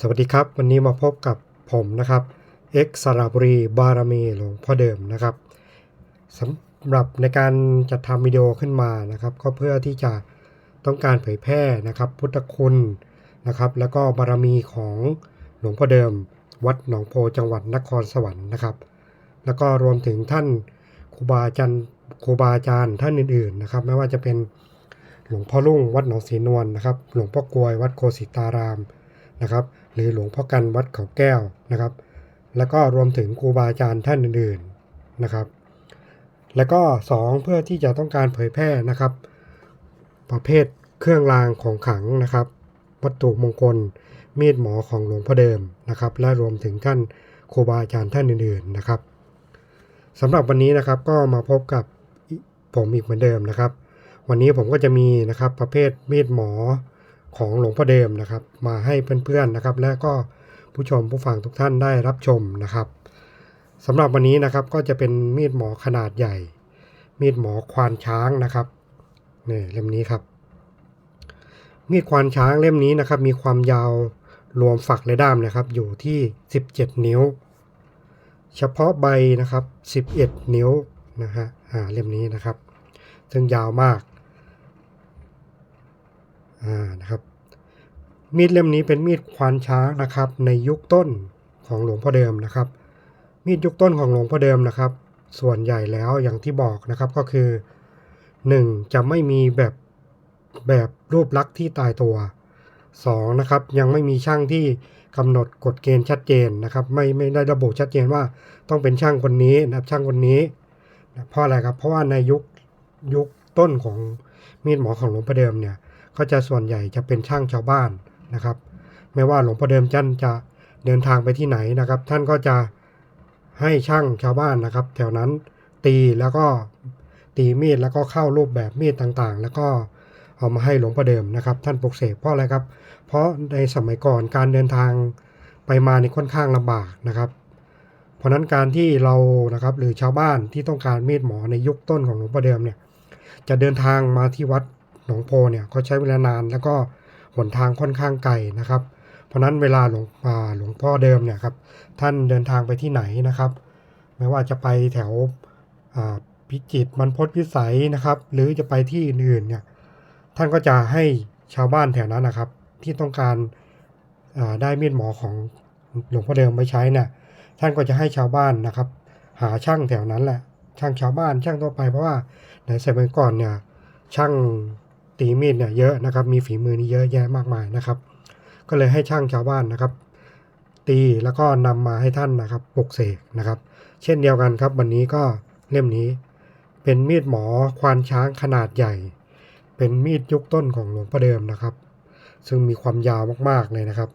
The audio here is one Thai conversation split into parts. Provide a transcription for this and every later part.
สวัสดีครับ วันนี้มาพบกับผมนะครับเอ็กสระบุรีบารมีหลวงพ่อเดิมนะครับสำหรับในการจัดทำวิดีโอขึ้นมานะครับ ก็เพื่อที่จะต้องการเผยแพร่นะครับ พุทธคุณนะครับ แล้วก็บารมีของหลวงพ่อเดิม วัดหนองโพจังหวัดนครสวรรค์นะครับ แล้วก็รวมถึงท่านครูบาอาจารย์ครูบาอาจารย์ท่านอื่นๆนะครับ ไม่ว่าจะเป็นหลวงพ่อรุ่งวัดหนองศรีนวลนะครับ หลวงพ่อกลวยวัดโคสิตารามนะครับ หรือหลวงพ่อกันวัดเขาแก้วนะครับ แล้วก็รวมถึงครูบาอาจารย์ท่านอื่นๆนะครับ แล้วก็ 2 เพื่อที่จะต้องการเผยแพร่นะครับ ประเภทเครื่องรางของขังนะครับ วัตถุมงคล มีดหมอของหลวงพ่อเดิมนะครับ และรวมถึงท่านครูบาอาจารย์ท่านอื่นๆนะครับสำหรับวันนี้นะครับก็มาพบกับผมอีกเหมือนเดิมนะครับ วันนี้ผมก็จะมีนะครับประเภทมีดหมอ ของหลวงพ่อเดิมนะครับ มาให้เพื่อนๆนะครับ และก็ผู้ชมผู้ฟังทุกท่านได้รับชมนะครับสำหรับวันนี้นะครับก็จะเป็นมีดหมอขนาดใหญ่ มีดหมอควานช้างนะครับนี่เล่มนี้ครับ มีดควานช้างเล่มนี้นะครับ มีความยาวรวมฝักและด้ามนะครับ อยู่ที่ 17 นิ้ว เฉพาะใบนะครับ 11 นิ้วนะฮะอ่าเล่มนี้นะครับ ซึ่งยาวมาก อ่านะครับ มีดเล่มนี้เป็นมีดควานช้างนะครับ ในยุคต้นของหลวงพ่อเดิมนะครับ มีดยุคต้นของหลวงพ่อเดิมนะครับ ส่วนใหญ่แล้วอย่างที่บอกนะครับก็คือ 1. จะไม่มีแบบแบบรูปลักษณ์ที่ตายตัว 2. นะครับยังไม่มีช่างที่กำหนดกฎเกณฑ์ชัดเจนนะครับ ไม่ไม่ได้ระบุชัดเจนว่าต้องเป็นช่างคนนี้นะครับช่างคนนี้เพราะอะไรครับเพราะว่าในยุคยุคต้นของมีดหมอของหลวงพ่อเดิมเนี่ย ก็จะส่วนใหญ่จะเป็นช่างชาวบ้านนะครับ ไม่ว่าหลวงพ่อเดิมจันจะเดินทางไปที่ไหนนะครับ ท่านก็จะให้ช่างชาวบ้านนะครับ แถวนั้นตีแล้วก็ตีมีดแล้วก็เข้ารูปแบบมีดต่างๆ แล้วก็เอามาให้หลวงพ่อเดิมนะครับ ท่านปลุกเสกเพราะอะไรครับ เพราะในสมัยก่อนการเดินทางไปมาในค่อนข้างลำบากนะครับ เพราะนั้นการที่เรานะครับหรือชาวบ้านที่ต้องการมีดหมอในยุคต้นของหลวงพ่อเดิมเนี่ยจะเดินทางมาที่วัด หนองโพเนี่ยก็ใช้เวลานานแล้วก็หนทางค่อนข้างไกลนะครับ เพราะนั้นเวลาหลวงอ่หลวงพ่อเดิมเนี่ยครับท่านเดินทางไปที่ไหนนะครับ ไม่ว่าจะไปแถวพิจิตรมันพดวิสัยนะครับ หรือจะไปที่อื่นๆเนี่ยท่านก็จะให้ชาวบ้านแถวนั้นนะครับ ที่ต้องการได้มีดหมอของหลวงพ่อเดิมไปใช้เนี่ยท่านก็จะให้ชาวบ้านนะครับ หาช่างแถวนั้นแหละช่างชาวบ้านช่างทั่วไปเพราะว่าในสมัยก่อนเนี่ยช่าง ตีมีดเนี่ยเยอะนะครับ มีฝีมือนี่เยอะแยะมากมายนะครับ ก็เลยให้ช่างชาวบ้านนะครับ ตีแล้วก็นำมาให้ท่านนะครับปลุกเสกนะครับ เช่นเดียวกันครับ วันนี้ก็เล่มนี้ เป็นมีดหมอควานช้างขนาดใหญ่ เป็นมีดยุคต้นของหลวงพ่อเดิมนะครับ ซึ่งมีความยาวมากๆเลยนะครับ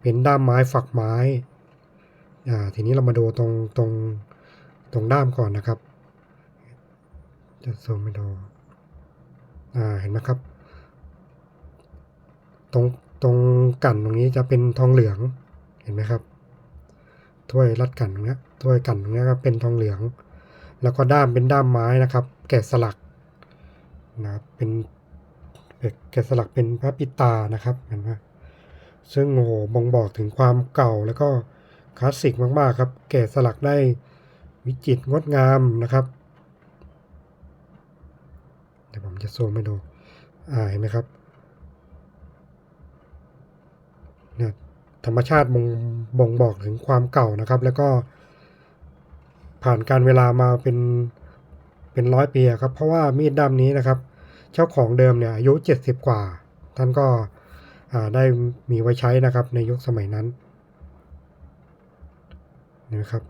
เป็นด้ามไม้ฝักไม้อ่าทีนี้เรามาดูตรงตรงตรงด้ามก่อนนะครับ จะซูมไปดู อ่าเห็นไหมครับ ตรงตรงกันตรงนี้จะเป็นทองเหลืองเห็นไหมครับถ้วยรัดกันตรงนี้ถ้วยกันตรงนี้ก็เป็นทองเหลือง แล้วก็ด้ามเป็นด้ามไม้นะครับ แกะสลักนะครับเป็นแกะสลักเป็นพระปิตานะครับเห็นไหมซึ่งโอ้โหบ่งบอกถึงความเก่าแล้วก็คลาสสิกมากๆครับ แกะสลักได้วิจิตรงดงามนะครับ ดี๋ยวผมจะซูมให้ดู อ่าเห็นไหมครับเนี่ยธรรมชาติบ่งบ่งบอกถึงความเก่านะครับ แล้วก็ผ่านการเวลามาเป็นเป็นร้อยปีครับ เพราะว่ามีดด้ามนี้นะครับ เจ้าของเดิมเนี่ยอายุ70กว่า ท่านก็ได้มีไว้ใช้นะครับ ในยุคสมัยนั้นนะครับ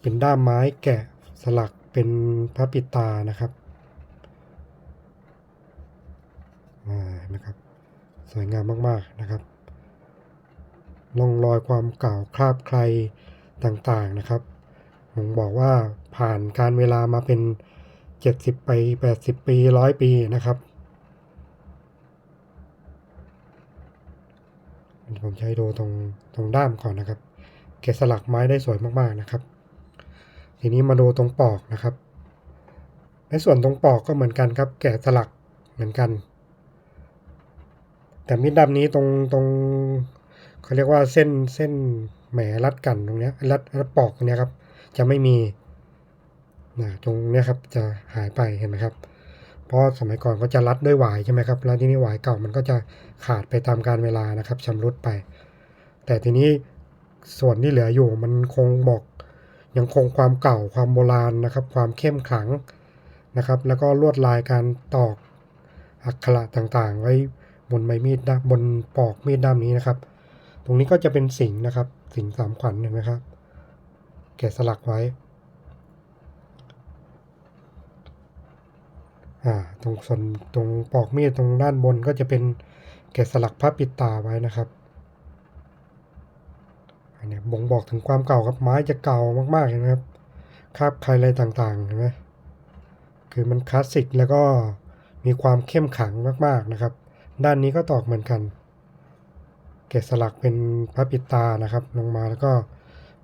เป็นด้ามไม้แกะสลักเป็นพระปิตานะครับ อ่า นะครับ สวยงามมากๆนะครับร่องรอยความเก่าคราบใครต่างๆนะครับผมบอกว่าผ่านการเวลามาเป็น 70ปี80 ปี 100 ปีนะครับ ผมใช้ดูตรงตรงด้ามก่อนนะครับ เกะสลักไม้ได้สวยมากๆนะครับ ทีนี้มาดูตรงปอกนะครับ ในส่วนตรงปอกก็เหมือนกันครับ แกะสลักเหมือนกัน แต่มีดด้ามนี้ตรงตรงเขาเรียกว่าเส้นเส้นแหมรัดกันตรงเนี้ยรัดรัดปอกตรงเนี้ยครับ จะไม่มีนะตรงเนี้ยครับจะหายไปเห็นไหมครับ เพราะสมัยก่อนก็จะรัดด้วยหวายใช่ไหมครับแล้วที่นี่หวายเก่ามันก็จะขาดไปตามการเวลานะครับชำรุดไป แต่ทีนี้ส่วนที่เหลืออยู่มันคงบอกยังคงความเก่าความโบราณนะครับ ความเข้มขลังนะครับ แล้วก็ลวดลายการตอกอักขระต่างๆ ไว้ บนใบมีดด้ามบนปอกมีดด้ามนี้นะครับ ตรงนี้ก็จะเป็นสิงนะครับ สิงสามขวัญเห็นไหมครับ แกะสลักไว้ อ่า ตรงส่วนตรงปอกมีดตรงด้านบนก็จะเป็นแกะสลักพระปิดตาไว้นะครับ อันนี้บ่งบอกถึงความเก่าครับไม้จะเก่ามากๆเห็นไหมครับคราบใครอะไรต่างๆเห็นไหมคือมันคลาสสิกแล้วก็มีความเข้มขังมากๆนะครับ ด้านนี้ก็ตอกเหมือนกัน แกะสลักเป็นพระปิตานะครับลงมาแล้วก็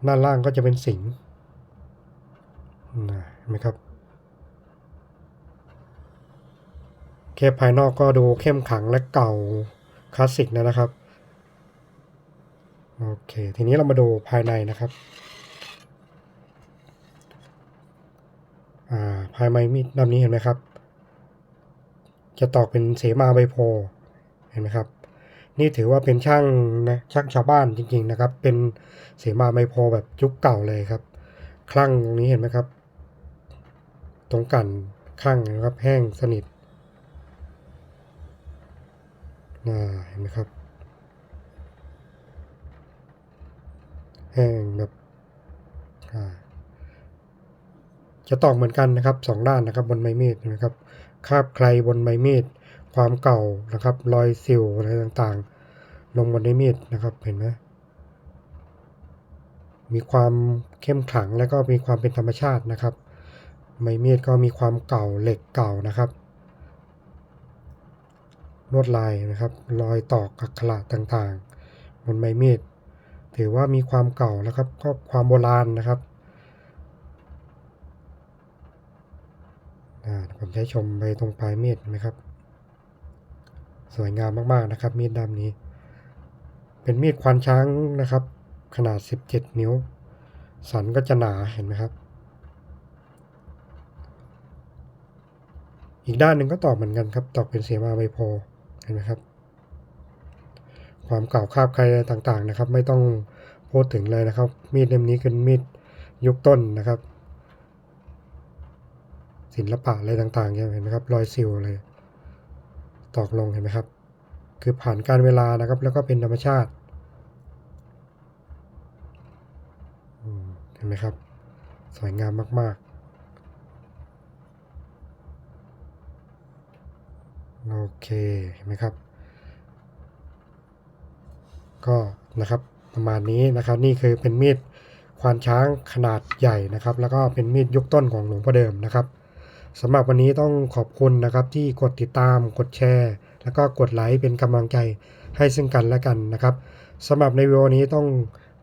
ด้านล่างก็จะเป็นสิงห์นะเห็นไหมครับแค่ภายนอกก็ดูเข้มขังและเก่าคลาสสิกนะนะครับโอเค ทีนี้เรามาดูภายในนะครับอ่าภายในมีดด้ามนี้เห็นไหมครับ จะตอกเป็นเสมาใบโพ เห็นไหมครับ นี่ถือว่าเป็นช่างนะช่างชาวบ้านจริง ๆนะครับ เป็นเสมาใบโพธิ์แบบยุคเก่าเลยครับ คลั่งตรงนี้เห็นไหมครับ ตรงกันข้างนะครับแห้งสนิทอ่าเห็นไหมครับ แห้งแบบอ่าจะตอกเหมือนกันนะครับสองด้านนะครับบนไม้มีดนะครับคาบใครบนไม้มีด ความเก่านะครับ รอยสิวอะไรต่างๆ ลงบนไม้มีดนะครับเห็นไหมมีความเข้มขลังและก็มีความเป็นธรรมชาตินะครับไม้มีดก็มีความเก่าเหล็กเก่านะครับลวดลายนะครับ รอยตอกอักขระต่างๆ บนไม้มีดถือว่ามีความเก่าแล้วครับก็ความโบราณนะครับอ่าผมใช้ชมไปตรงปลายมีดเห็นไหมครับ สวยงามมากๆนะครับ มีดด้ามนี้ เป็นมีดควานช้างนะครับ ขนาด 17 นิ้ว สันก็จะหนาเห็นไหมครับ อีกด้านหนึ่งก็ตอกเหมือนกันครับ ตอกเป็นเสียมาใบโพธิ์เห็นไหมครับ ความเก่าคาบใครอะไรต่างๆนะครับ ไม่ต้องพูดถึงเลยนะครับ มีดเล่มนี้เป็นมีดยุคต้นนะครับ ศิลปะอะไรต่างๆเนี่ยเห็นไหมครับ รอยซิวเลย ตอกลงเห็นไหมครับ คือผ่านการเวลานะครับ แล้วก็เป็นธรรมชาติเห็นไหมครับ สวยงามมาก ๆ โอเค เห็นไหมครับ ก็นะครับประมาณนี้นะครับ นี่คือเป็นมีดควานช้างขนาดใหญ่นะครับ แล้วก็เป็นมีดยุคต้นของหลวงพ่อเดิมนะครับ สำหรับวันนี้ต้องขอบคุณนะครับที่กดติดตาม กดแชร์ แล้วก็กดไลค์เป็นกำลังใจให้ซึ่งกันและกันนะครับสำหรับในวิดีโอนี้ต้อง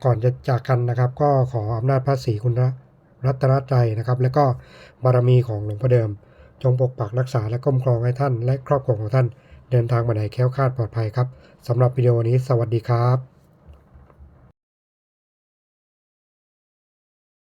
ก่อนจะจากกันนะครับ ก็ขออำนาจพระศรีคุณรัตนตรัยนะครับ แล้วก็บารมีของหลวงพ่อเดิม จงปกปักรักษาและคุ้มครองให้ท่าน และครอบครัวของท่าน เดินทางมาไหนแค้วคาดปลอดภัยครับสำหรับวิดีโอนี้สวัสดีครับ